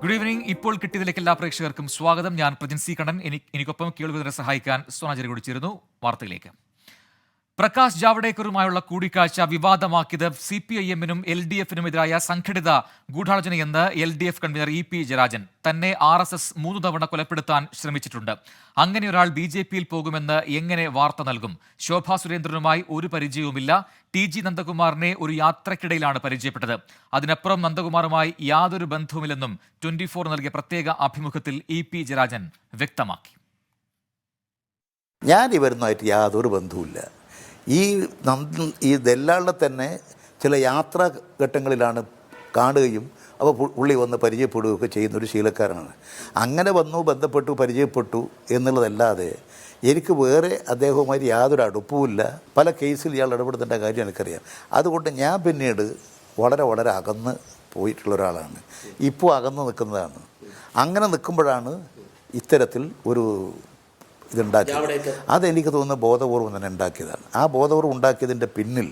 Good evening ഇപ്പോൾ കിട്ടിയതിലേക്ക് എല്ലാ പ്രേക്ഷകർക്കും സ്വാഗതം. ഞാൻ പ്രജിൻ സി കണ്ണൻ. എനിക്ക് എനിക്കൊപ്പം കേൾവിതരെ സഹായിക്കാൻ സോനാചരി കുടിച്ചിരുന്നു ചേരുന്നു വാർത്തയിലേക്ക്. പ്രകാശ് ജാവ്ഡേക്കറുമായുള്ള കൂടിക്കാഴ്ച വിവാദമാക്കിയത് സി പി ഐ എമ്മിനും എൽ ഡി എഫിനുമെതിരായ സംഘടിത ഗൂഢാലോചനയെന്ന് L D F convener E P Jayarajan തന്നെ ആർ എസ് എസ് മൂന്ന് തവണ കൊലപ്പെടുത്താൻ ശ്രമിച്ചിട്ടുണ്ട്. അങ്ങനെ ഒരാൾ ബി ജെ പിയിൽ പോകുമെന്ന് എങ്ങനെ വാർത്ത നൽകും? ശോഭാ സുരേന്ദ്രനുമായി ഒരു പരിചയവുമില്ല. ടി ജി നന്ദകുമാറിനെ ഒരു യാത്രക്കിടയിലാണ് പരിചയപ്പെട്ടത്. അതിനപ്പുറം നന്ദകുമാറുമായി യാതൊരു ബന്ധവുമില്ലെന്നും ട്വന്റി ഫോർ നൽകിയ പ്രത്യേക അഭിമുഖത്തിൽ ഇ പി ജയരാജൻ വ്യക്തമാക്കി. ഞാൻ ഇവരുമായിട്ട് യാതൊരു ബന്ധവുമില്ല. ഈ നന്ദ ഈ ദല്ലാളിനെ തന്നെ ചില യാത്രാ ഘട്ടങ്ങളിലാണ് കാണുകയും അപ്പോൾ പുള്ളി വന്ന് പരിചയപ്പെടുകയൊക്കെ ചെയ്യുന്ന ഒരു ശീലക്കാരനാണ്. അങ്ങനെ വന്നു ബന്ധപ്പെട്ടു പരിചയപ്പെട്ടു എന്നുള്ളതല്ലാതെ എനിക്ക് വേറെ അദ്ദേഹവുമായി യാതൊരു അടുപ്പവുമില്ല പല കേസിൽ ഇയാൾ ഇടപെടുത്തേണ്ട കാര്യം എനിക്കറിയാം. അതുകൊണ്ട് ഞാൻ പിന്നീട് വളരെ വളരെ അകന്ന് പോയിട്ടുള്ള ഒരാളാണ്. ഇപ്പോൾ അകന്ന് നിൽക്കുന്നതാണ്. അങ്ങനെ നിൽക്കുമ്പോഴാണ് ഇത്തരത്തിൽ ഒരു ഇതുണ്ടാക്കിയത്. അതെനിക്ക് തോന്നുന്ന ബോധപൂർവം തന്നെ ഉണ്ടാക്കിയതാണ്. ആ ബോധപൂർവം ഉണ്ടാക്കിയതിന്റെ പിന്നിൽ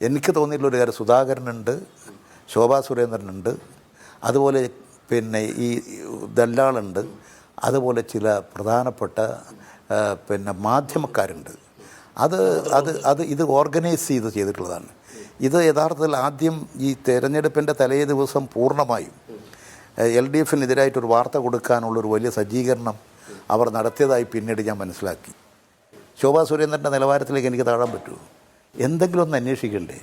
എനിക്ക് തോന്നിയിട്ടുള്ള ഒരു കാര്യം സുധാകരനുണ്ട് ശോഭാ സുരേന്ദ്രനുണ്ട് അതുപോലെ പിന്നെ ഈ ദല്ലാളുണ്ട് അതുപോലെ ചില പ്രധാനപ്പെട്ട പിന്നെ മാധ്യമക്കാരുണ്ട്. അത് അത് അത് ഇത് ഓർഗനൈസ് ചെയ്ത് ചെയ്തിട്ടുള്ളതാണ്. ഇത് യഥാർത്ഥത്തിൽ ആദ്യം ഈ തെരഞ്ഞെടുപ്പിന്റെ തലേ ദിവസം പൂർണമായും എൽ ഡി എഫിനെതിരായിട്ടൊരു വാർത്ത കൊടുക്കാനുള്ളൊരു വലിയ സജ്ജീകരണം അവർ നടത്തിയതായി പിന്നീട് ഞാൻ മനസ്സിലാക്കി. ശോഭാ സുരേന്ദ്രന്റെ നിലവാരത്തിലേക്ക് എനിക്ക് താഴാൻ പറ്റുമോ? എന്തെങ്കിലും ഒന്ന് അന്വേഷിക്കണ്ടേ?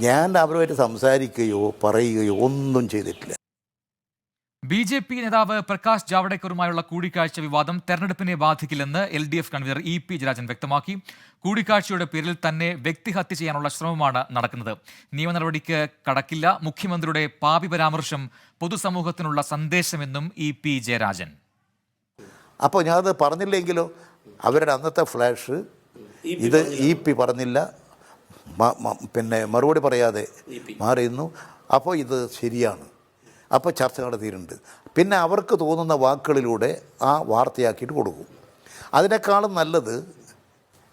ഞാൻ അവരുമായിട്ട് സംസാരിക്കുകയോ പറയുകയോ ഒന്നും ചെയ്തിട്ടില്ല. ബി ജെ പി നേതാവ് പ്രകാശ് ജാവ്ഡേക്കറുമായുള്ള കൂടിക്കാഴ്ച വിവാദം തെരഞ്ഞെടുപ്പിനെ ബാധിക്കില്ലെന്ന് L D F convener E P Jayarajan വ്യക്തമാക്കി. കൂടിക്കാഴ്ചയുടെ പേരിൽ തന്നെ വ്യക്തിഹത്യ ചെയ്യാനുള്ള ശ്രമമാണ് നടക്കുന്നത്. നിയമ നടപടിക്ക് കടക്കില്ല. മുഖ്യമന്ത്രിയുടെ പാപി പരാമർശം പൊതുസമൂഹത്തിനുള്ള സന്ദേശമെന്നും ഇ പി ജയരാജൻ. അപ്പോൾ ഞാനത് പറഞ്ഞില്ലെങ്കിലോ? അവരുടെ അന്നത്തെ ഫ്ലാഷ് ഇത് ഇ പി പറഞ്ഞില്ല. പിന്നെ മറുപടി പറയാതെ മാറിയുന്നു അപ്പോൾ ഇത് ശരിയാണ്. അപ്പോൾ ചർച്ച നടത്തിയിട്ടുണ്ട്. പിന്നെ അവർക്ക് തോന്നുന്ന വാക്കുകളിലൂടെ ആ വാർത്തയാക്കിയിട്ട് കൊടുക്കും. അതിനേക്കാളും നല്ലത്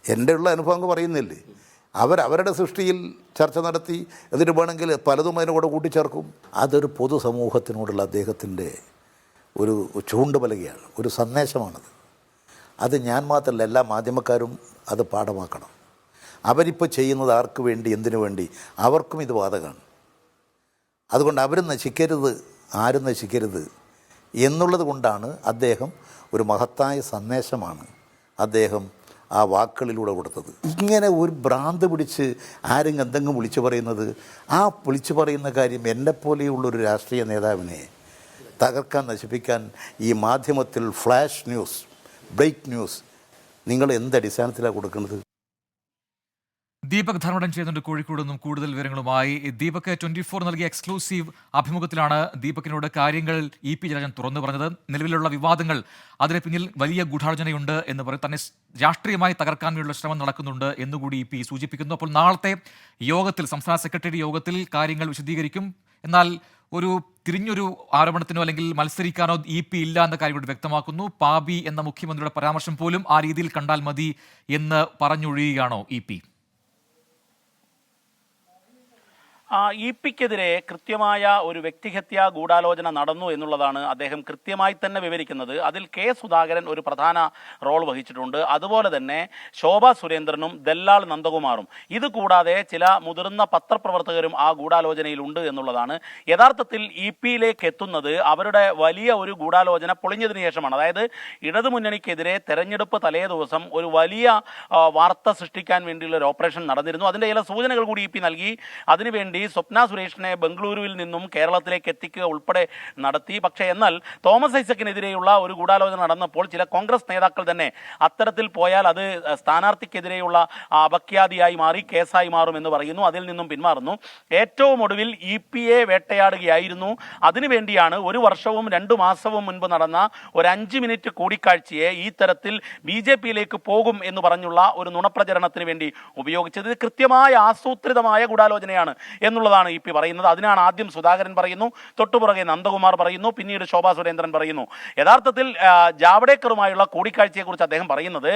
എന്റെ ഉള്ള അനുഭവം അങ്ങ് പറയുന്നില്ലേ? അവർ അവരുടെ സൃഷ്ടിയിൽ ചർച്ച നടത്തി എന്നിട്ട് വേണമെങ്കിൽ പലതും അതിനോട് കൂട്ടിച്ചേർക്കും. അതൊരു പൊതുസമൂഹത്തിനോടുള്ള അദ്ദേഹത്തിന്റെ ഒരു ചൂണ്ടുപലകയാണ് ഒരു സന്ദേശമാണത്. അത് ഞാൻ മാത്രമല്ല എല്ലാ മാധ്യമക്കാരും അത് പാഠമാക്കണം. അവരിപ്പോൾ ചെയ്യുന്നത് ആർക്ക് വേണ്ടി എന്തിനു വേണ്ടി? അവർക്കും ഇത് ബാധകമാണ്. അതുകൊണ്ട് അവരും നശിക്കരുത് ആരും നശിക്കരുത് എന്നുള്ളത് കൊണ്ടാണ് അദ്ദേഹം ഒരു മഹത്തായ സന്ദേശമാണ് അദ്ദേഹം ആ വാക്കുകളിലൂടെ കൊടുത്തത്. ഇങ്ങനെ ഒരു ഭ്രാന്ത് പിടിച്ച് ആരും എന്തെങ്കിലും വിളിച്ചു പറയുന്നത് ആ വിളിച്ചു പറയുന്ന കാര്യം എന്നെപ്പോലെയുള്ളൊരു രാഷ്ട്രീയ നേതാവിനെ തകർക്കാൻ നശിപ്പിക്കാൻ ഈ മാധ്യമത്തിൽ ഫ്ലാഷ് ന്യൂസ് ബ്രേക്ക് ന്യൂസ് നിങ്ങൾ എന്ത് അടിസ്ഥാനത്തിലാണ് കൊടുക്കുന്നത്? ദീപക് ധർമ്മടൻ ചെയ്യുന്നുണ്ട് കോഴിക്കോട് നിന്നും കൂടുതൽ വിവരങ്ങളുമായി. ദീപക് ട്വന്റി ഫോർ നൽകിയ എക്സ്ക്ലൂസീവ് അഭിമുഖത്തിലാണ് ദീപകിനോട് കാര്യങ്ങൾ ഇ പി ജയരാജൻ തുറന്നു പറഞ്ഞത്. നിലവിലുള്ള വിവാദങ്ങൾ അതിന് പിന്നിൽ വലിയ ഗൂഢാലോചനയുണ്ട് എന്ന് പറയും തന്നെ രാഷ്ട്രീയമായി തകർക്കാൻ വേണ്ടിയുള്ള ശ്രമം നടക്കുന്നുണ്ട് എന്നുകൂടി ഇ പി സൂചിപ്പിക്കുന്നു. അപ്പോൾ നാളത്തെ യോഗത്തിൽ സംസ്ഥാന സെക്രട്ടറി യോഗത്തിൽ കാര്യങ്ങൾ വിശദീകരിക്കും. എന്നാൽ ഒരു തിരിഞ്ഞൊരു ആരോപണത്തിനോ അല്ലെങ്കിൽ മത്സരിക്കാനോ ഇ പി ഇല്ല എന്ന കാര്യം ഇവിടെ വ്യക്തമാക്കുന്നു. പാബി എന്ന മുഖ്യമന്ത്രിയുടെ പരാമർശം പോലും ആ രീതിയിൽ കണ്ടാൽ മതി എന്ന് പറഞ്ഞൊഴിയുകയാണോ ഇ പി ആ, ഇ പിക്കെതിരെ കൃത്യമായ ഒരു വ്യക്തിഹത്യാ ഗൂഢാലോചന നടന്നു എന്നുള്ളതാണ് അദ്ദേഹം കൃത്യമായി തന്നെ വിവരിക്കുന്നത്. അതിൽ കെ സുധാകരൻ ഒരു പ്രധാന റോൾ വഹിച്ചിട്ടുണ്ട്. അതുപോലെ തന്നെ ശോഭ സുരേന്ദ്രനും ദല്ലാൾ നന്ദകുമാറും. ഇത് കൂടാതെ ചില മുതിർന്ന പത്രപ്രവർത്തകരും ആ ഗൂഢാലോചനയിൽ ഉണ്ട് എന്നുള്ളതാണ്. യഥാർത്ഥത്തിൽ ഇ പിയിലേക്ക് എത്തുന്നത് അവരുടെ വലിയ ഒരു ഗൂഢാലോചന പൊളിഞ്ഞതിന് ശേഷമാണ്. അതായത് ഇടതുമുന്നണിക്കെതിരെ തെരഞ്ഞെടുപ്പ് തലേ ദിവസം ഒരു വലിയ വാർത്ത സൃഷ്ടിക്കാൻ വേണ്ടിയുള്ള ഒരു ഓപ്പറേഷൻ നടന്നിരുന്നു. അതിന്റെ ചില സൂചനകൾ കൂടി ഇ പി നൽകി. അതിനുവേണ്ടി സ്വപ്ന സുരേഷിനെ ബംഗളൂരുവിൽ നിന്നും കേരളത്തിലേക്ക് എത്തിക്കുക ഉൾപ്പെടെ നടത്തി. പക്ഷേ എന്നാൽ തോമസ് ഐസക്കിനെതിരെയുള്ള ഒരു ഗൂഢാലോചന നടന്നപ്പോൾ ചില കോൺഗ്രസ് നേതാക്കൾ തന്നെ അത്തരത്തിൽ പോയാൽ അത് സ്ഥാനാർത്ഥിക്കെതിരെയുള്ള അപഖ്യാതിയായി മാറി കേസായി മാറും എന്ന് പറയുന്നു. അതിൽ നിന്നും പിന്മാറുന്നു. ഏറ്റവും ഒടുവിൽ ഇ പി എ വേട്ടയാടുകയായിരുന്നു. അതിനുവേണ്ടിയാണ് ഒരു വർഷവും രണ്ടു മാസവും മുൻപ് നടന്ന ഒരു അഞ്ച് മിനിറ്റ് കൂടിക്കാഴ്ചയെ ഈ തരത്തിൽ ബി ജെ പിയിലേക്ക് പോകും എന്ന് പറഞ്ഞുള്ള ഒരു നുണപ്രചരണത്തിന് വേണ്ടി ഉപയോഗിച്ചത്. കൃത്യമായ ആസൂത്രിതമായ ഗൂഢാലോചനയാണ്. എന്നുള്ളതാണ് ഇ പി പറയുന്നത്. അതിനാണ് ആദ്യം സുധാകരൻ പറയുന്നു തൊട്ടുപുറകെ നന്ദകുമാർ പറയുന്നു പിന്നീട് ശോഭാ സുരേന്ദ്രൻ പറയുന്നു. യഥാർത്ഥത്തിൽ ജാവ്ഡേക്കറുമായുള്ള കൂടിക്കാഴ്ചയെക്കുറിച്ച് അദ്ദേഹം പറയുന്നത്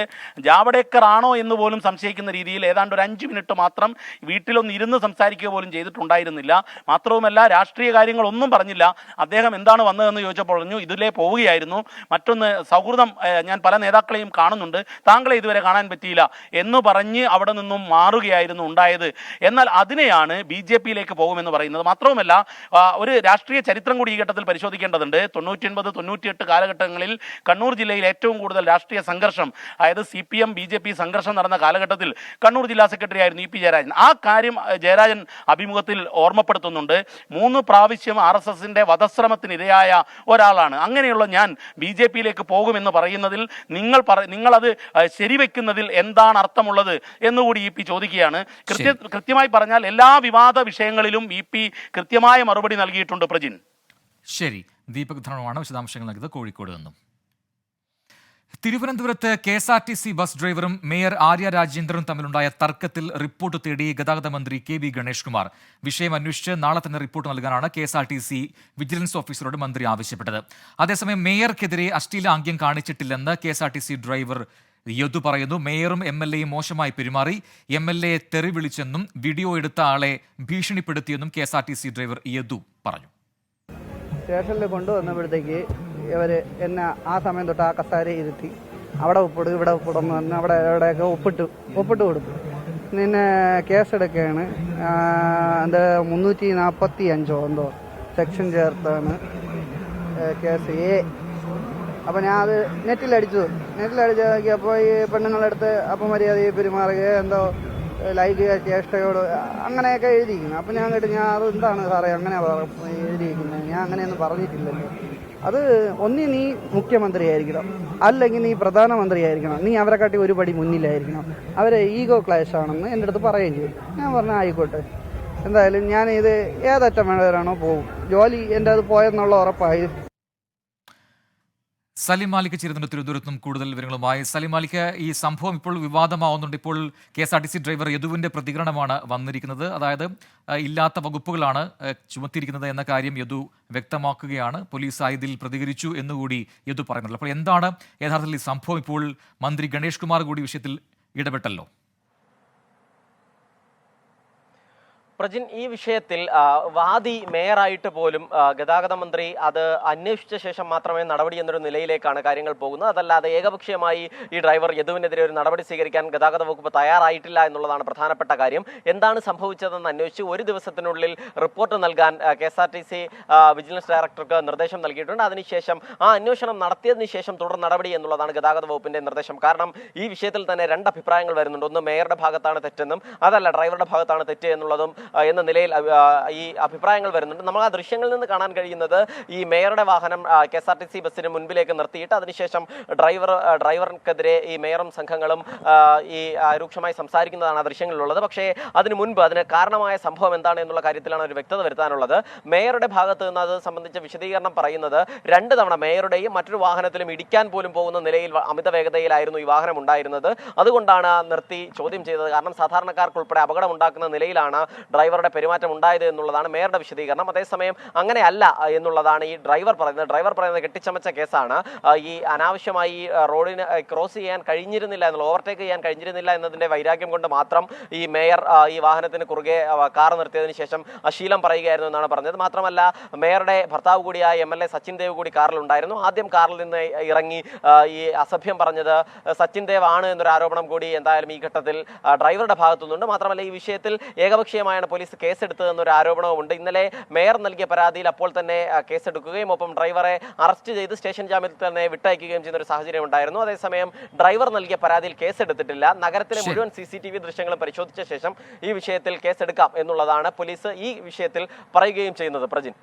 ജാവ്ഡേക്കർ ആണോ എന്ന് പോലും സംശയിക്കുന്ന രീതിയിൽ ഏതാണ്ട് ഒരു അഞ്ച് മിനിറ്റ് മാത്രം വീട്ടിലൊന്ന് ഇരുന്ന് സംസാരിക്കുക പോലും ചെയ്തിട്ടുണ്ടായിരുന്നില്ല. മാത്രവുമല്ല രാഷ്ട്രീയ കാര്യങ്ങളൊന്നും പറഞ്ഞില്ല. അദ്ദേഹം എന്താണ് വന്നതെന്ന് ചോദിച്ചപ്പോൾ പറഞ്ഞു ഇതിലേ പോവുകയായിരുന്നു. മറ്റൊന്ന് സൗഹൃദം ഞാൻ പല നേതാക്കളെയും കാണുന്നുണ്ട്. താങ്കളെ ഇതുവരെ കാണാൻ പറ്റിയില്ല എന്ന് പറഞ്ഞ് അവിടെ നിന്നും മാറുകയായിരുന്നു ഉണ്ടായത്. എന്നാൽ അതിനെയാണ് ബി ജെ പിയിലേക്ക് പോകുമെന്ന് പറയുന്നത് മാത്രവുമല്ല ഒരു രാഷ്ട്രീയ ചരിത്രം കൂടി ഈ ഘട്ടത്തിൽ പരിശോധിക്കേണ്ടതുണ്ട്. തൊണ്ണൂറ്റി ഒൻപത് തൊണ്ണൂറ്റിയെട്ട് കാലഘട്ടങ്ങളിൽ കണ്ണൂർ ജില്ലയിൽ ഏറ്റവും കൂടുതൽ രാഷ്ട്രീയ സംഘർഷം അതായത് C P M B J P സംഘർഷം നടന്ന കാലഘട്ടത്തിൽ കണ്ണൂർ ജില്ലാ സെക്രട്ടറി ആയിരുന്നു ഇ പി ജയരാജൻ. ആ കാര്യം ജയരാജൻ അഭിമുഖത്തിൽ ഓർമ്മപ്പെടുത്തുന്നുണ്ട്. മൂന്ന് പ്രാവശ്യം ആർ എസ് എസിന്റെ വധശ്രമത്തിനിരയായ ഒരാളാണ്. അങ്ങനെയുള്ള ഞാൻ ബി ജെ പിയിലേക്ക് പോകുമെന്ന് പറയുന്നതിൽ നിങ്ങൾ പറ നിങ്ങളത് ശരിവെക്കുന്നതിൽ എന്താണ് അർത്ഥമുള്ളത് എന്നുകൂടി ഇ പി ചോദിക്കുകയാണ്. കൃത്യ കൃത്യമായി പറഞ്ഞാൽ എല്ലാ വിവാദ വിഷയങ്ങളിലും ഇ പി കൃത്യമായ മറുപടി നൽകിയിട്ടുണ്ട് പ്രജിൻ. ശരി ദീപക് ധരണമാണ് വിശദാംശങ്ങൾ നൽകിയത്. കോഴിക്കോട് നിന്നും. തിരുവനന്തപുരത്ത് K S R T C bus ഡ്രൈവറും മേയർ ആര്യ രാജേന്ദ്രനും തമ്മിലുണ്ടായ തർക്കത്തിൽ റിപ്പോർട്ട് തേടി ഗതാഗത മന്ത്രി കെ വി ഗണേഷ് കുമാർ വിഷയം അന്വേഷിച്ച് നാളെ തന്നെ റിപ്പോർട്ട് നൽകാനാണ് K S R T C vigilance ഓഫീസറോട് മന്ത്രി ആവശ്യപ്പെട്ടത്. അതേസമയം മേയർക്കെതിരെ അശ്ലീല ആംഗ്യം കാണിച്ചിട്ടില്ലെന്ന് K S R T C driver Yadu പറയുന്നു. മേയറും എം എൽ എയും മോശമായി പെരുമാറി. എം എൽ എ തെറി വിളിച്ചെന്നും വീഡിയോ എടുത്ത ആളെ ഭീഷണിപ്പെടുത്തിയെന്നും K S R T C driver Yadu പറഞ്ഞു. സ്റ്റേഷനിൽ കൊണ്ടുവന്നപ്പോഴത്തേക്ക് ഇവർ എന്നെ ആ സമയം തൊട്ട് ആ കസാര ഇരുത്തി അവിടെ ഒപ്പിടും ഇവിടെ ഒപ്പിടും എന്ന് അവിടെ എവിടെയൊക്കെ ഒപ്പിട്ട് ഒപ്പിട്ട് കൊടുത്തു. പിന്നെ കേസെടുക്കുകയാണ്. എന്താ മുന്നൂറ്റി നാൽപ്പത്തി അഞ്ചോ എന്തോ സെക്ഷൻ ചേർത്താണ് കേസ് എ. അപ്പോൾ ഞാൻ അത് നെറ്റിലടിച്ചു. നെറ്റിലടിച്ച് നോക്കിയപ്പോൾ ഈ പെണ്ണുങ്ങളടുത്ത് അപ്പം മര്യാദയെ പെരുമാറുകയോ എന്തോ ലൈംഗിക ചേഷ്ടയോട് അങ്ങനെയൊക്കെ എഴുതിയിരിക്കുന്നു. അപ്പം ഞാൻ കേട്ട് ഞാൻ അത് എന്താണ് സാറേ അങ്ങനെ എഴുതിയിരിക്കുന്നത്? ഞാൻ അങ്ങനെയൊന്നും പറഞ്ഞിട്ടില്ലല്ലോ. അത് ഒന്നി നീ മുഖ്യമന്ത്രി ആയിരിക്കണം അല്ലെങ്കിൽ നീ പ്രധാനമന്ത്രി ആയിരിക്കണം നീ അവരെ കാട്ടി ഒരു പടി മുന്നിലായിരിക്കണം. അവരെ ഈഗോ ക്ലാഷ് ആണെന്ന് എന്റെ അടുത്ത് പറയുകയും ചെയ്തു. ഞാൻ പറഞ്ഞു ആയിക്കോട്ടെ. എന്തായാലും ഞാൻ ഇത് ഏതറ്റം വേണ്ടവരാണോ പോകും ജോലി എന്റെ അത് പോയെന്നുള്ള ഉറപ്പായി. സലിം മാലിക് ചേരുന്നുണ്ട് തിരുവനന്തപുരത്തും കൂടുതൽ വിവരങ്ങളുമായി. സലിം മാലിക് ഈ സംഭവം ഇപ്പോൾ വിവാദമാവുന്നുണ്ട്. ഇപ്പോൾ K S R T C driver യദുവിന്റെ പ്രതികരണമാണ് വന്നിരിക്കുന്നത്. അതായത് ഇല്ലാത്ത വകുപ്പുകളാണ് ചുമത്തിയിരിക്കുന്നത് എന്ന കാര്യം യദു വ്യക്തമാക്കുകയാണ്. പോലീസ് ആ ഇതിൽ പ്രതികരിച്ചു എന്നുകൂടി യദു പറയുന്നുണ്ട്. അപ്പോൾ എന്താണ് യഥാർത്ഥത്തിൽ ഈ സംഭവം? ഇപ്പോൾ മന്ത്രി ഗണേഷ് കുമാർ കൂടി വിഷയത്തിൽ ഇടപെട്ടല്ലോ. പ്രജിൻ ഈ വിഷയത്തിൽ വാദി മേയറായിട്ട് പോലും ഗതാഗത മന്ത്രി അത് അന്വേഷിച്ച ശേഷം മാത്രമേ നടപടി എന്നൊരു നിലയിലേക്കാണ് കാര്യങ്ങൾ പോകുന്നത്. അതല്ലാതെ ഏകപക്ഷീയമായി ഈ ഡ്രൈവർ യദുവിനെതിരെ ഒരു നടപടി സ്വീകരിക്കാൻ ഗതാഗത വകുപ്പ് തയ്യാറായിട്ടില്ല എന്നുള്ളതാണ് പ്രധാനപ്പെട്ട കാര്യം. എന്താണ് സംഭവിച്ചതെന്ന് അന്വേഷിച്ച് ഒരു ദിവസത്തിനുള്ളിൽ റിപ്പോർട്ട് നൽകാൻ K S R T C vigilance ഡയറക്ടർക്ക് നിർദ്ദേശം നൽകിയിട്ടുണ്ട്. അതിനുശേഷം ആ അന്വേഷണം നടത്തിയതിന് ശേഷം തുടർ നടപടി എന്നുള്ളതാണ് ഗതാഗത വകുപ്പിന്റെ നിർദ്ദേശം. കാരണം ഈ വിഷയത്തിൽ തന്നെ രണ്ട് അഭിപ്രായങ്ങൾ വരുന്നുണ്ട്. ഒന്ന് മേയറുടെ ഭാഗത്താണ് തെറ്റെന്നും അതല്ല ഡ്രൈവറുടെ ഭാഗത്താണ് തെറ്റ് എന്നുള്ളതും എന്ന നിലയിൽ ഈ അഭിപ്രായങ്ങൾ വരുന്നുണ്ട്. നമ്മൾ ആ ദൃശ്യങ്ങളിൽ നിന്ന് കാണാൻ കഴിയുന്നത് ഈ മേയറുടെ വാഹനം K S R T C ബസ്സിന് മുൻപിലേക്ക് നിർത്തിയിട്ട് അതിനുശേഷം ഡ്രൈവർ ഡ്രൈവർക്കെതിരെ ഈ മേയറും സംഘങ്ങളും ഈ രൂക്ഷമായി സംസാരിക്കുന്നതാണ് ആ ദൃശ്യങ്ങളിലുള്ളത്. പക്ഷേ അതിന് മുൻപ് അതിന് കാരണമായ സംഭവം എന്താണ് എന്നുള്ള കാര്യത്തിലാണ് ഒരു വ്യക്തത വരുത്താനുള്ളത്. മേയറുടെ ഭാഗത്ത് നിന്ന് അത് സംബന്ധിച്ച വിശദീകരണം പറയുന്നത് രണ്ട് തവണ മേയറുടെയും മറ്റൊരു വാഹനത്തിലും ഇടിക്കാൻ പോലും പോകുന്ന നിലയിൽ അമിത വേഗതയിലായിരുന്നു ഈ വാഹനം ഉണ്ടായിരുന്നത്. അതുകൊണ്ടാണ് നിർത്തി ചോദ്യം ചെയ്തത്. കാരണം സാധാരണക്കാർക്ക് ഉൾപ്പെടെ അപകടം ഉണ്ടാക്കുന്ന നിലയിലാണ് ഡ്രൈവറുടെ പെരുമാറ്റം ഉണ്ടായത് എന്നുള്ളതാണ് മേയറുടെ വിശദീകരണം. അതേസമയം അങ്ങനെയല്ല എന്നുള്ളതാണ് ഈ ഡ്രൈവർ പറയുന്നത്. ഡ്രൈവർ പറയുന്നത് കെട്ടിച്ചമച്ച കേസാണ്. ഈ അനാവശ്യമായി റോഡിന് ക്രോസ് ചെയ്യാൻ കഴിഞ്ഞിരുന്നില്ല എന്നുള്ള ഓവർടേക്ക് ചെയ്യാൻ കഴിഞ്ഞിരുന്നില്ല എന്നതിന്റെ വൈരാഗ്യം കൊണ്ട് മാത്രം ഈ മേയർ ഈ വാഹനത്തിന് കുറുകെ കാർ നിർത്തിയതിനു ശേഷം അശീലം പറയുകയായിരുന്നു എന്നാണ് പറഞ്ഞത്. മാത്രമല്ല മേയറുടെ ഭർത്താവ് കൂടിയായ M L A Sachin Dev കൂടി കാറിലുണ്ടായിരുന്നു ആദ്യം കാറിൽ നിന്ന് ഇറങ്ങി ഈ അസഭ്യം പറഞ്ഞത് സച്ചിൻ ദേവ് ആണ് എന്നൊരു ആരോപണം കൂടി എന്തായാലും ഈ ഘട്ടത്തിൽ ഡ്രൈവറുടെ ഭാഗത്തുനിന്നുണ്ട്. മാത്രമല്ല ഈ വിഷയത്തിൽ ഏകപക്ഷീയമായാണ് പോലീസ് കേസെടുത്തതെന്നൊരു ആരോപണവുമുണ്ട് ഇന്നലെ മേയർ നൽകിയ പരാതിയിൽ അപ്പോൾ തന്നെ കേസെടുക്കുകയും ഒപ്പം ഡ്രൈവറെ അറസ്റ്റ് ചെയ്ത് സ്റ്റേഷൻ ജാമ്യത്തിൽ തന്നെ വിട്ടയക്കുകയും ചെയ്യുന്ന ഒരു സാഹചര്യം ഉണ്ടായിരുന്നു. അതേസമയം ഡ്രൈവർ നൽകിയ പരാതിയിൽ കേസെടുത്തിട്ടില്ല. നഗരത്തിലെ മുഴുവൻ സി സി ടി വി ദൃശ്യങ്ങളും പരിശോധിച്ച ശേഷം ഈ വിഷയത്തിൽ കേസെടുക്കാം എന്നുള്ളതാണ് പോലീസ് ഈ വിഷയത്തിൽ പറയുകയും ചെയ്യുന്നത്. പ്രജിൻ.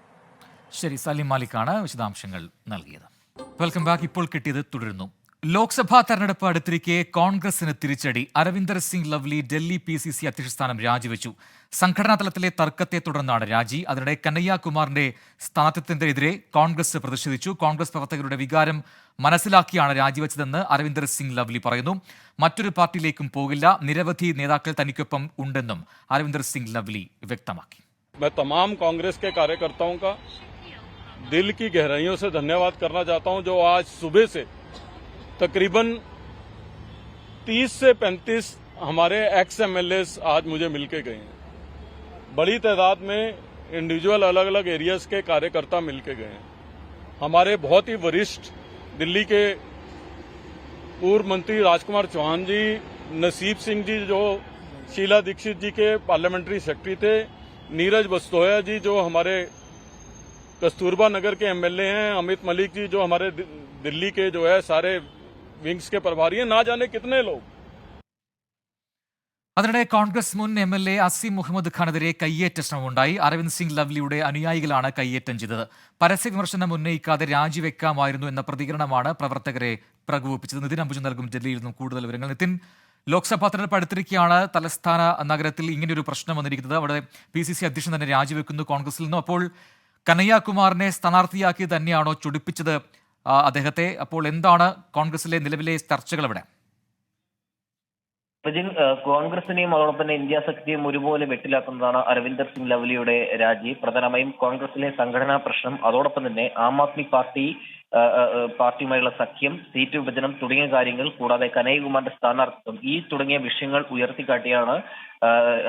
ശരി സലിം മാലിക്കാണ് വിശദാംശങ്ങൾ നൽകിയത്. Welcome back. ഇപ്പോൾ കിട്ടിയത് തുടരുന്നു. ലോക്സഭാ തെരഞ്ഞെടുപ്പ് അടുത്തിരിക്കെ കോൺഗ്രസിന് തിരിച്ചടി Arvinder Singh Lovely Delhi P C C അധ്യക്ഷ സ്ഥാനം രാജിവെച്ചു സംഘടനാ തലത്തിലെ തർക്കത്തെ തുടർന്നാണ് രാജി അതിനിടെ കനയ്യകുമാറിന്റെ സ്ഥാനാർത്ഥിത്വത്തിനെതിരെ കോൺഗ്രസ് പ്രതിഷേധിച്ചു കോൺഗ്രസ് പ്രവർത്തകരുടെ വികാരം മനസ്സിലാക്കിയാണ് രാജിവെച്ചതെന്ന് അരവിന്ദർ സിംഗ് ലവ്ലി പറയുന്നു മറ്റൊരു പാർട്ടിയിലേക്കും പോകില്ല നിരവധി നേതാക്കൾ തനിക്കൊപ്പം ഉണ്ടെന്നും അരവിന്ദർ സിംഗ് ലവ്ലി വ്യക്തമാക്കി मैं तमाम कांग्रेस के कार्यकर्ताओं का दिल की गहराइयों से धन्यवाद करना चाहता हूं जो आज सुबह से तकरीबन 30 से 35 हमारे एक्स एमएलए आज मुझे मिलके गए हैं। बड़ी तादाद में इंडिविजुअल अलग अलग एरियाज़ के कार्यकर्ता मिलके गए हैं। हमारे बहुत ही वरिष्ठ दिल्ली के पूर्व मंत्री राजकुमार चौहान जी, नसीब सिंह जी जो शीला दीक्षित जी के पार्लियामेंट्री सेक्रेटरी थे, नीरज बस्तोया जी जो हमारे कस्तूरबा नगर के एमएलए हैं, अमित मलिक जी जो हमारे दिल्ली के जो है सारे विंग्स के प्रभारी हैं ना जाने कितने लोग അതിനിടെ കോൺഗ്രസ് മുൻ M L A Asim Mohammad ഖാനെതിരെ കയ്യേറ്റ ശ്രമമുണ്ടായി അരവിന്ദ് സിംഗ് ലവ്ലിയുടെ അനുയായികളാണ് കയ്യേറ്റം ചെയ്തത് പരസ്യ വിമർശനം ഉന്നയിക്കാതെ രാജിവെക്കാമായിരുന്നു എന്ന പ്രതികരണമാണ് പ്രവർത്തകരെ പ്രകോപിപ്പിച്ചത് നിതിൻ അംബുജ് നൽകും ഡൽഹിയിൽ നിന്നും കൂടുതൽ വിവരങ്ങൾ നിതിൻ ലോക്സഭാ തെരഞ്ഞെടുപ്പ് അടുത്തിരിക്കെയാണ് തലസ്ഥാന നഗരത്തിൽ ഇങ്ങനെയൊരു പ്രശ്നം വന്നിരിക്കുന്നത് അവിടെ പി സി സി അധ്യക്ഷൻ തന്നെ രാജിവെക്കുന്നു കോൺഗ്രസിൽ നിന്നും അപ്പോൾ കനയ്യകുമാറിനെ സ്ഥാനാർത്ഥിയാക്കി തന്നെയാണോ ചൊടിപ്പിച്ചത് ആ, അദ്ദേഹത്തെ അപ്പോൾ എന്താണ് കോൺഗ്രസിലെ നിലവിലെ ചർച്ചകൾ ഇവിടെ പ്രജിൻ കോൺഗ്രസിനെയും അതോടൊപ്പം തന്നെ ഇന്ത്യ സഖ്യം ഒരുപോലെ വെട്ടിലാക്കുന്നതാണ് അരവിന്ദർ സിംഗ് ലവ്ലിയുടെ രാജി. പ്രധാനമായും കോൺഗ്രസിലെ സംഘടനാ പ്രശ്നം അതോടൊപ്പം തന്നെ ആം ആദ്മി പാർട്ടി പാർട്ടിയുമായുള്ള സഖ്യം സീറ്റ് വിഭജനം തുടങ്ങിയ കാര്യങ്ങൾ കൂടാതെ കനയ്യകുമാറിന്റെ സ്ഥാനാർത്ഥിത്വം ഈ തുടങ്ങിയ വിഷയങ്ങൾ ഉയർത്തിക്കാട്ടിയാണ്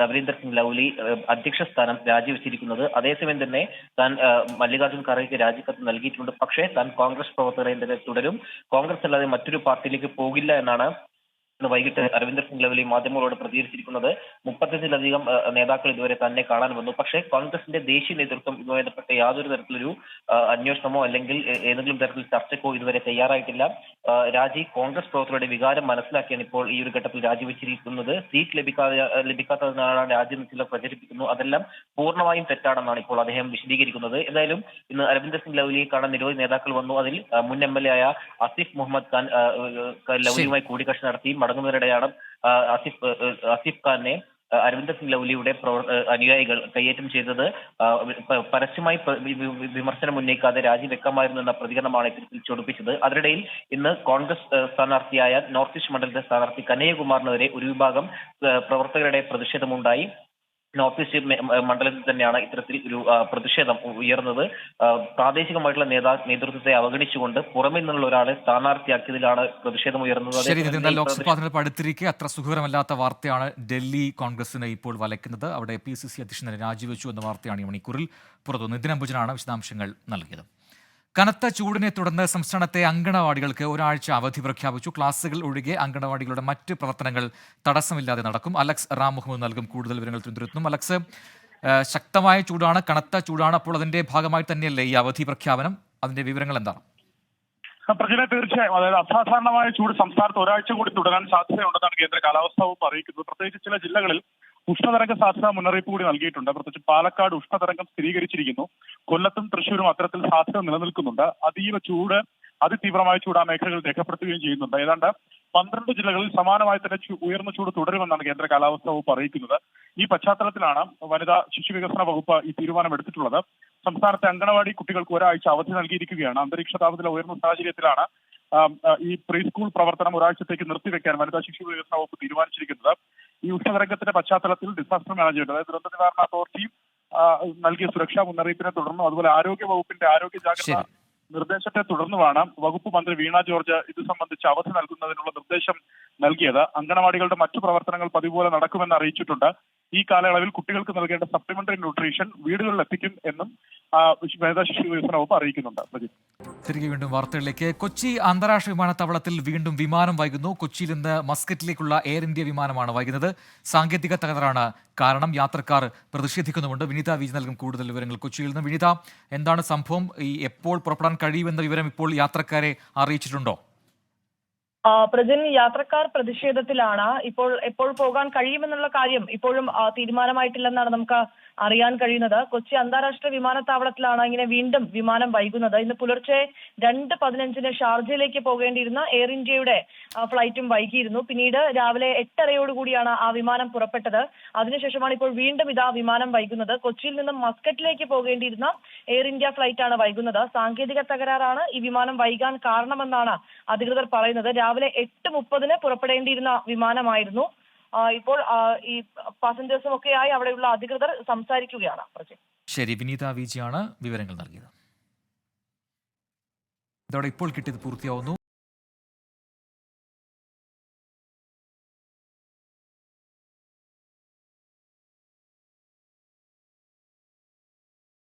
അമരീന്ദർ സിംഗ് ലൗലി അധ്യക്ഷ സ്ഥാനം രാജിവെച്ചിരിക്കുന്നത്. അതേസമയം തന്നെ താൻ മല്ലികാർജുൻ ഖാർഗെക്ക് രാജിക്കത്ത് നൽകിയിട്ടുണ്ട്. പക്ഷേ താൻ കോൺഗ്രസ് പ്രവർത്തകരെ തുടരും. കോൺഗ്രസ് അല്ലാതെ മറ്റൊരു പാർട്ടിയിലേക്ക് പോകില്ല എന്നാണ് ഇന്ന് വൈകിട്ട് അരവിന്ദർ സിംഗ് ലവലി മാധ്യമങ്ങളോട് പ്രതികരിച്ചിരിക്കുന്നത് മുപ്പത്തഞ്ചിലധികം നേതാക്കൾ ഇതുവരെ തന്നെ കാണാൻ വന്നു. പക്ഷേ കോൺഗ്രസിന്റെ ദേശീയ നേതൃത്വം ഇതുമായി ബന്ധപ്പെട്ട യാതൊരു തരത്തിലൊരു അന്വേഷണമോ അല്ലെങ്കിൽ ഏതെങ്കിലും തരത്തിൽ ചർച്ചക്കോ ഇതുവരെ തയ്യാറായിട്ടില്ല. രാജി കോൺഗ്രസ് പ്രവർത്തകരുടെ വികാരം മനസ്സിലാക്കിയാണ് ഇപ്പോൾ ഈ ഒരു ഘട്ടത്തിൽ രാജിവെച്ചിരിക്കുന്നത്. സീറ്റ് ലഭിക്കാതെ ലഭിക്കാത്തതിനാണ് രാജ്യം ചിലർ പ്രചരിപ്പിക്കുന്നു അതെല്ലാം പൂർണമായും തെറ്റാണെന്നാണ് ഇപ്പോൾ അദ്ദേഹം വിശദീകരിക്കുന്നത്. എന്തായാലും ഇന്ന് അരവിന്ദർ സിംഗ് ലവലിയെ കാണാൻ നിരവധി നേതാക്കൾ വന്നു. അതിൽ മുൻ എം എൽ എ ആയ അസിഫ് മുഹമ്മദ് ഖാൻ ലവലിയുമായി കൂടിക്കാഴ്ച നടത്തി. മടങ്ങുന്നതിനിടെയാണ് ആസിഫ് ആസിഫ് ഖാനെ അരവിന്ദ് സിംഗ് ലൗലിയുടെ അനുയായികൾ കയ്യേറ്റം ചെയ്തത് പരസ്യമായി വിമർശനം ഉന്നയിക്കാതെ രാജിവെക്കാമായിരുന്നു എന്ന പ്രതികരണമാണ് ഇത്തരത്തിൽ ചൊടിപ്പിച്ചത്. അതിനിടയിൽ ഇന്ന് കോൺഗ്രസ് സ്ഥാനാർത്ഥിയായ നോർത്ത് ഈസ്റ്റ് മണ്ഡലത്തിലെ സ്ഥാനാർത്ഥി കനയ്യകുമാറിനെതിരെ ഒരു വിഭാഗം പ്രവർത്തകരുടെ പ്രതിഷേധമുണ്ടായി. നോർത്ത് ഈസ്റ്റ് മണ്ഡലത്തിൽ തന്നെയാണ് ഇത്തരത്തിൽ ഒരു പ്രതിഷേധം ഉയർന്നത്. പ്രാദേശികമായിട്ടുള്ള നേതാ നേതൃത്വത്തെ അവഗണിച്ചുകൊണ്ട് പുറമെ നിന്നുള്ള ഒരാളെ സ്ഥാനാർത്ഥിയാക്കിയതിലാണ് പ്രതിഷേധം ഉയർന്നത്. ശരി ലോക്സഭാ തെരഞ്ഞെടുപ്പ് അടുത്തിരിക്കെ അത്ര സുഖകരമല്ലാത്ത വാർത്തയാണ് ഡൽഹി കോൺഗ്രസിനെ ഇപ്പോൾ വലയ്ക്കുന്നത്. അവിടെ പി സി സി അധ്യക്ഷനെ രാജിവെച്ചു എന്ന വാർത്തയാണ് ഈ മണിക്കൂറിൽ പുറത്തു നിതിൻ അംബുജനാണ് വിശദാംശങ്ങൾ നൽകിയത്. കനത്ത ചൂടിനെ തുടർന്ന് സംസ്ഥാനത്തെ അങ്കണവാടികൾക്ക് ഒരാഴ്ച അവധി പ്രഖ്യാപിച്ചു. ക്ലാസുകൾ ഒഴികെ അങ്കണവാടികളുടെ മറ്റ് പ്രവർത്തനങ്ങൾ തടസ്സമില്ലാതെ നടക്കും. അലക്സ് റാം മുഹമ്മദ് നൽകും. കൂടുതൽ വിവരങ്ങൾ തിരുവനന്തപുരത്തും അലക്സ് ശക്തമായ ചൂടാണ് കനത്ത ചൂടാണ്. അപ്പോൾ അതിന്റെ ഭാഗമായി തന്നെയല്ലേ ഈ അവധി പ്രഖ്യാപനം? അതിന്റെ വിവരങ്ങൾ എന്താണ്? പ്രജന തീർച്ചയായും. അതായത് അസാധാരണമായ ചൂട് സംസ്ഥാനത്ത് ഒരാഴ്ച കൂടി തുടരാൻ സാധ്യതയുണ്ടെന്നാണ് കേന്ദ്ര കാലാവസ്ഥാ വകുപ്പ് അറിയിക്കുന്നത്. പ്രത്യേകിച്ച് ചില ജില്ലകളിൽ ഉഷ്ണതരംഗ സാധ്യതാ മുന്നറിയിപ്പ് കൂടി നൽകിയിട്ടുണ്ട്. പ്രത്യേകിച്ച് പാലക്കാട് ഉഷ്ണതരംഗം സ്ഥിരീകരിച്ചിരിക്കുന്നു. കൊല്ലത്തും തൃശ്ശൂരും അത്തരത്തിൽ സാധ്യത നിലനിൽക്കുന്നുണ്ട്. അതീവ ചൂട് അതിതീവ്രമായ ചൂട് ആ മേഖലകൾ രേഖപ്പെടുത്തുകയും ചെയ്യുന്നുണ്ട്. ഏതാണ്ട് പന്ത്രണ്ട് ജില്ലകളിൽ സമാനമായി തന്നെ ഉയർന്ന ചൂട് തുടരുമെന്നാണ് കേന്ദ്ര കാലാവസ്ഥാ വകുപ്പ് അറിയിക്കുന്നത്. ഈ പശ്ചാത്തലത്തിലാണ് വനിതാ ശിശു വികസന വകുപ്പ് ഈ തീരുമാനം എടുത്തിട്ടുള്ളത്. സംസ്ഥാനത്തെ അങ്കണവാടി കുട്ടികൾക്ക് ഒരാഴ്ച അവധി നൽകിയിരിക്കുകയാണ്. അന്തരീക്ഷ താപനില ഉയർന്ന സാഹചര്യത്തിലാണ് ഈ പ്രീ സ്കൂൾ പ്രവർത്തനം ഒരാഴ്ചത്തേക്ക് നിർത്തിവെക്കാൻ വനിതാ ശിശു വികസന വകുപ്പ് തീരുമാനിച്ചിരിക്കുന്നത്. ഈ ഉഷ്ണതരംഗത്തിന്റെ പശ്ചാത്തലത്തിൽ ഡിസാസ്റ്റർ മാനേജ്മെന്റ് അതായത് ദുരന്ത നിവാരണ അതോറിറ്റിയും നൽകിയ സുരക്ഷാ മുന്നറിയിപ്പിനെ തുടർന്നും അതുപോലെ ആരോഗ്യ വകുപ്പിന്റെ ആരോഗ്യ ജാഗ്രത നിർദ്ദേശത്തെ തുടർന്നുമാണ് വകുപ്പ് മന്ത്രി വീണ ജോർജ് ഇത് സംബന്ധിച്ച് അവധി നൽകുന്നതിനുള്ള നിർദ്ദേശം നൽകിയത്. അങ്കണവാടികളുടെ മറ്റു പ്രവർത്തനങ്ങൾ പതിപോലെ നടക്കുമെന്ന് അറിയിച്ചിട്ടുണ്ട്. ഈ കാലയളവിൽ കുട്ടികൾക്ക് നൽകേണ്ട സപ്ലിമെന്ററി ന്യൂട്രീഷൻ വീടുകളിൽ എത്തിക്കും എന്നും വനിതാ ശിശു വികസന വകുപ്പ് അറിയിക്കുന്നുണ്ട്. തിരികെ വീണ്ടും വാർത്തകളിലേക്ക്. കൊച്ചി അന്താരാഷ്ട്ര വിമാനത്താവളത്തിൽ വീണ്ടും വിമാനം വൈകുന്നു. കൊച്ചിയിൽ നിന്ന് മസ്കറ്റിലേക്കുള്ള എയർ ഇന്ത്യ വിമാനമാണ് വൈകുന്നത്. സാങ്കേതിക തകരാറാണ് കാരണം യാത്രക്കാർ പ്രതിഷേധിക്കുന്നുമുണ്ട്. വിനീത വിജി നൽകും കൂടുതൽ വിവരങ്ങൾ കൊച്ചിയിൽ നിന്ന്. വിനീത എന്താണ് സംഭവം? ഈ എപ്പോൾ പുറപ്പെടാൻ കഴിയുമെന്ന വിവരം ഇപ്പോൾ യാത്രക്കാരെ അറിയിച്ചിട്ടുണ്ടോ? പ്രജൻ യാത്രക്കാർ പ്രതിഷേധത്തിലാണ്. ഇപ്പോൾ എപ്പോൾ പോകാൻ കഴിയുമെന്നുള്ള കാര്യം ഇപ്പോഴും തീരുമാനമായിട്ടില്ലെന്നാണ് നമുക്ക് അറിയാൻ കഴിയുന്നത്. കൊച്ചി അന്താരാഷ്ട്ര വിമാനത്താവളത്തിലാണ് ഇങ്ങനെ വീണ്ടും വിമാനം വൈകുന്നത്. ഇന്ന് പുലർച്ചെ രണ്ട് പതിനഞ്ചിന് ഷാർജയിലേക്ക് പോകേണ്ടിയിരുന്ന എയർ ഇന്ത്യയുടെ ഫ്ലൈറ്റും വൈകിയിരുന്നു. പിന്നീട് രാവിലെ എട്ടരയോടുകൂടിയാണ് ആ വിമാനം പുറപ്പെട്ടത്. അതിനുശേഷമാണ് ഇപ്പോൾ വീണ്ടും ഇതാ വിമാനം വൈകുന്നത്. കൊച്ചിയിൽ നിന്നും മസ്കറ്റിലേക്ക് പോകേണ്ടിയിരുന്ന എയർ ഇന്ത്യ ഫ്ലൈറ്റാണ് വൈകുന്നത്. സാങ്കേതിക തകരാറാണ് ഈ വിമാനം വൈകാൻ കാരണമെന്നാണ് അധികൃതർ പറയുന്നത്. രാവിലെ എട്ട് മുപ്പതിന് പുറപ്പെടേണ്ടിയിരുന്ന വിമാനമായിരുന്നു. ഇപ്പോൾ ഈ പാസഞ്ചേഴ്സും ഒക്കെയായി അവിടെയുള്ള അധികൃതർ സംസാരിക്കുകയാണ്. ശരി വിനീത വിജിയാണ് വിവരങ്ങൾ നൽകിയത്. ഇതോടെ ഇപ്പോൾ കിട്ടിയത് പൂർത്തിയാവുന്നു.